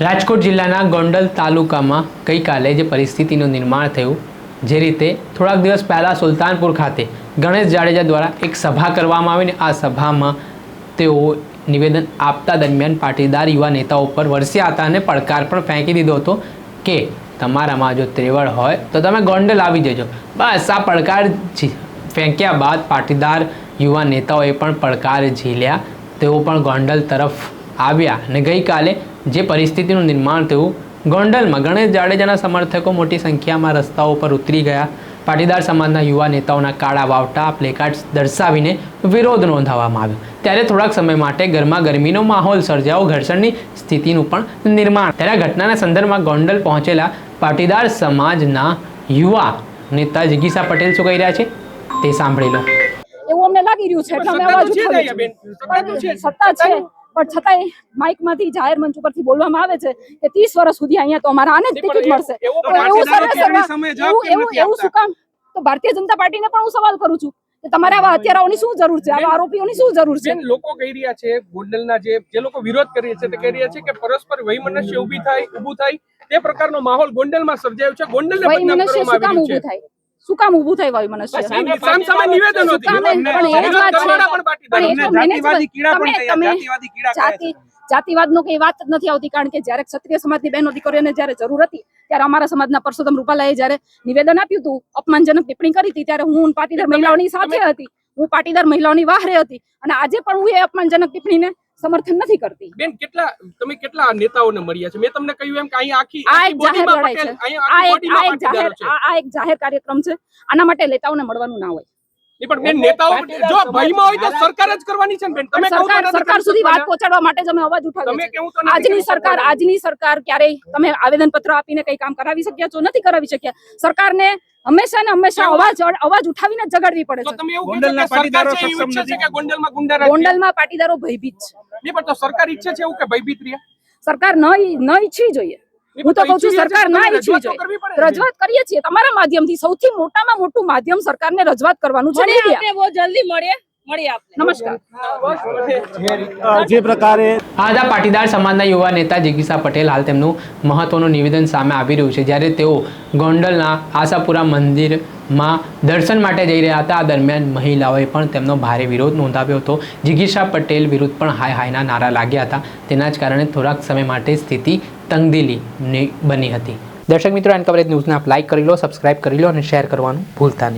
રાજકોટ જિલ્લાના ગોંડલ તાલુકામાં ગઈકાલે જે પરિસ્થિતિનું નિર્માણ થયું, જે રીતે થોડાક દિવસ પહેલાં સુલતાનપુર ખાતે ગણેશ જાડેજા દ્વારા એક સભા કરવામાં આવીને આ સભામાં તેઓ નિવેદન આપતા દરમિયાન પાટીદાર યુવા નેતાઓ પર વરસ્યા હતા અને પડકાર પણ ફેંકી દીધો હતો કે તમારામાં જો ત્રેવડ હોય તો તમે ગોંડલ આવી જજો. બસ, આ પડકાર ફેંક્યા બાદ પાટીદાર યુવા નેતાઓએ પણ પડકાર ઝીલ્યા. તેઓ પણ ગોંડલ તરફ આવ્યા અને ગઈકાલે જે પરિસ્થિતિનું નિર્માણ થયું ગોંડલમાં ગણેશ જાડેજાના સમર્થકો મોટી સંખ્યામાં રસ્તાઓ પર ઉતરી ગયા. પાટીદાર સમાજના યુવા નેતાઓના કાળા વાવટા પ્લેકાર્ડ્સ દર્શાવીને વિરોધ નોંધાવવામાં આવ્યો. ત્યારે થોડાક સમય માટે ગરમા ગરમીનો માહોલ સર્જાયો. ઘર્ષણની સ્થિતિનું પણ નિર્માણ. ત્યારે આ ઘટનાના સંદર્ભમાં ગોંડલ પહોંચેલા પાટીદાર સમાજના યુવા નેતા જિગીસા પટેલ શું કહી રહ્યા છે તે સાંભળી લો. એવું અમને લાગી રહ્યું છે એટલે અમે અવાજ છીએ. સત્તા છે. પણ છતાંય માઇકમાંથી માઇકમાંથી જાહેર મંચ ઉપરથી બોલવામાં આવે છે કે ત્રીસ વર્ષ સુધી અહીંયા તો અમારા આને જ ટિકિટ મળશે. એવો શું કામ? તો ભારતીય જનતા પાર્ટીને પણ હું સવાલ કરું છું કે તમારે આવા હત્યારાઓની શું જરૂર છે? આવા આરોપીઓની શું જરૂર છે? લોકો કહી રહ્યા છે ગોંડલના જે જે લોકો વિરોધ કરી રહ્યા છે તે કહી રહ્યા છે કે પરસ્પર વૈમનસ્ય ઊભી થાય ઊભું થાય. તે પ્રકારનો માહોલ ગોંડલમાં સર્જાયો છે. ગોંડલને બદનામ કરવામાં આવી છે. શું કામ ઊભું થાય વય સામસામે નિવેદનો? હતી. જાતિવાદી જાતિવાદનો કઈ વાત જ નથી આવતી કારણ કે જ્યારે ક્ષત્રિય સમાજની બહેનો દીકરીઓને જ્યારે જરૂર હતી ત્યારે અમારા સમાજના પરસોત્તમ રૂપાલાએ જ્યારે નિવેદન આપ્યું હતું અપમાનજનક ટિપ્પણી કરી હતી ત્યારે હું પાટીદાર મહિલાઓની સાથે હતી હું પાટીદાર મહિલાઓની વાહરે હતી અને આજે પણ હું એ અપમાનજનક ટિપ્પણીને સમર્થન નથી કરતી. બેન કેટલા તમે કેટલા નેતાઓને મળ્યા છે? મેં તમને કહ્યું એમ કે અહીં આખી આ એક જાહેર લડાઈ છે. આ એક આ જાહેર કાર્યક્રમ છે. આના માટે નેતાઓને મળવાનું ના હોય. નહીં, પણ બેન નેતાઓ જો ભયમાં હોય તો સરકાર જ કરવાની છે ને બેન. તમે સરકાર સરકાર સુધી વાત પહોંચાડવા માટે જ અમે અવાજ ઉઠાવ્યો તમે કેવું તો આજની સરકાર આજની સરકાર ક્યારેય તમે આવેદન પત્ર આપીને કઈ કામ કરાવી શક્યા? છો નથી કરાવી શક્યા સરકારને હંમેશા ને હંમેશા અવાજ અવાજ ઉઠાવીને જ જગાડવી પડે છે. તમે એવું ગોંડલના કે સરકાર પાટીદારો છે એવું સક્ષમ છે નથી. કે ગોંડલમાં ગુંડા ગોંડલમાં પાટીદારો ભયભીત છે. નહીં, પણ તો સરકાર ઈચ્છે છે એવું કે ભયભીત રહ્યા? સરકાર ન ન ઈચ્છી જોઈએ. હું તો કહું છું સરકાર ના ઈચ્છવી જોઈએ. રજૂઆત કરીએ છીએ તમારા માધ્યમથી. સૌથી મોટામાં મોટું માધ્યમ સરકારને રજૂઆત કરવાનું છે આપણે બહુ જલ્દી મળીએ મળીએ આપણે. નમસ્કાર. જે પ્રકારે આજ આ પાટીદાર સમાજના યુવા નેતા જિગીસા પટેલ હાલ તેમનું મહત્વનું નિવેદન સામે આવી રહ્યું છે. જ્યારે તેઓ ગોંડલના આશાપુરા મંદિરમાં દર્શન માટે જઈ રહ્યા હતા. આ દરમિયાન મહિલાઓએ પણ તેમનો ભારે વિરોધ નોંધાવ્યો હતો. જિગીસા પટેલ વિરુદ્ધ પણ હાય હાયના નારા લાગ્યા હતા. તેના જ કારણે થોડાક સમય માટે સ્થિતિ તંગદિલી બની હતી. દર્શક મિત્રો, એન કવરેજ ન્યૂઝને આપ લાઇક કરી લો સબસ્ક્રાઇબ કરી લો અને શેર કરવાનું ભૂલતા નહીં.